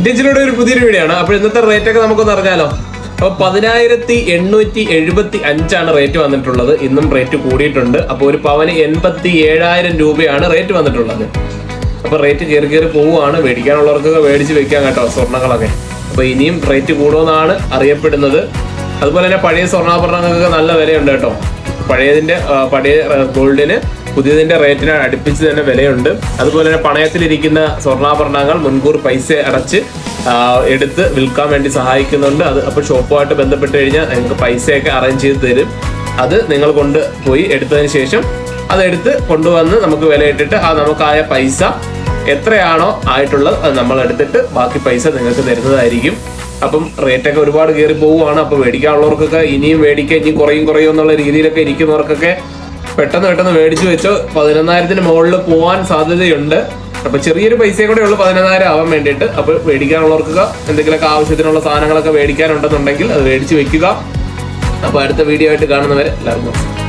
ഇന്ത്യച്ചിലൂടെ ഒരു പുതിയൊരു വീഡിയോ ആണ് അപ്പോൾ ഇന്നത്തെ റേറ്റ് ഒക്കെ നമുക്കൊന്ന് അറിഞ്ഞാലോ. അപ്പോൾ പതിനായിരത്തി എണ്ണൂറ്റി എഴുപത്തി അഞ്ചാണ് റേറ്റ് വന്നിട്ടുള്ളത്. ഇന്നും റേറ്റ് കൂടിയിട്ടുണ്ട്. അപ്പോൾ ഒരു പവന് എൺപത്തി ഏഴായിരം രൂപയാണ് റേറ്റ് വന്നിട്ടുള്ളത്. അപ്പോൾ റേറ്റ് കയറി കയറി പോവുകയാണ്. മേടിക്കാനുള്ളവർക്കൊക്കെ മേടിച്ച് വെക്കാം കേട്ടോ സ്വർണങ്ങളൊക്കെ അപ്പോൾ ഇനിയും റേറ്റ് കൂടുമെന്നാണ് അറിയപ്പെടുന്നത്. അതുപോലെ തന്നെ പഴയ സ്വർണാഭരണങ്ങൾക്കൊക്കെ നല്ല വിലയുണ്ട് കേട്ടോ. പഴയതിന്റെ പഴയ ഗോൾഡിന് പുതിയതിന്റെ റേറ്റിന് അടുപ്പിച്ച് തന്നെ വിലയുണ്ട്. അതുപോലെ തന്നെ പണയത്തിലിരിക്കുന്ന സ്വർണാഭരണങ്ങൾ മുൻകൂർ പൈസ അടച്ച് എടുത്ത് വിൽക്കാൻ വേണ്ടി സഹായിക്കുന്നുണ്ട്. അത് അപ്പോൾ ഷോപ്പുമായിട്ട് ബന്ധപ്പെട്ട് കഴിഞ്ഞാൽ നിങ്ങൾക്ക് പൈസയൊക്കെ അറേഞ്ച് ചെയ്ത് തരും. അത് നിങ്ങൾ കൊണ്ട് പോയി എടുത്തതിന് ശേഷം അതെടുത്ത് കൊണ്ടുവന്ന് നമുക്ക് വിലയിട്ടിട്ട് ആ നമുക്കായ പൈസ എത്രയാണോ ആയിട്ടുള്ളത് അത് നമ്മൾ എടുത്തിട്ട് ബാക്കി പൈസ നിങ്ങൾക്ക് തരുന്നതായിരിക്കും. അപ്പം റേറ്റൊക്കെ ഒരുപാട് കയറി പോവുകയാണ്. അപ്പം മേടിക്കാനുള്ളവർക്കൊക്കെ ഇനിയും മേടിക്കുക ഇനി കുറയും കുറയും എന്നുള്ള രീതിയിലൊക്കെ ഇരിക്കുന്നവർക്കൊക്കെ പെട്ടെന്ന് പെട്ടെന്ന് മേടിച്ചു വെച്ചോ. പതിനൊന്നായിരത്തിന് മുകളിൽ പോകാൻ സാധ്യതയുണ്ട്. അപ്പൊ ചെറിയൊരു പൈസ കൂടെ ഉള്ളു പതിനൊന്നായിരം ആവാൻ വേണ്ടിയിട്ട്. അപ്പൊ മേടിക്കാനുള്ളവർക്ക് എന്തെങ്കിലുമൊക്കെ ആവശ്യത്തിനുള്ള സാധനങ്ങളൊക്കെ മേടിക്കാനുണ്ടെന്നുണ്ടെങ്കിൽ അത് മേടിച്ച് വെക്കുക. അപ്പൊ അടുത്ത വീഡിയോ ആയിട്ട് കാണുന്നവരെ എല്ലാവർക്കും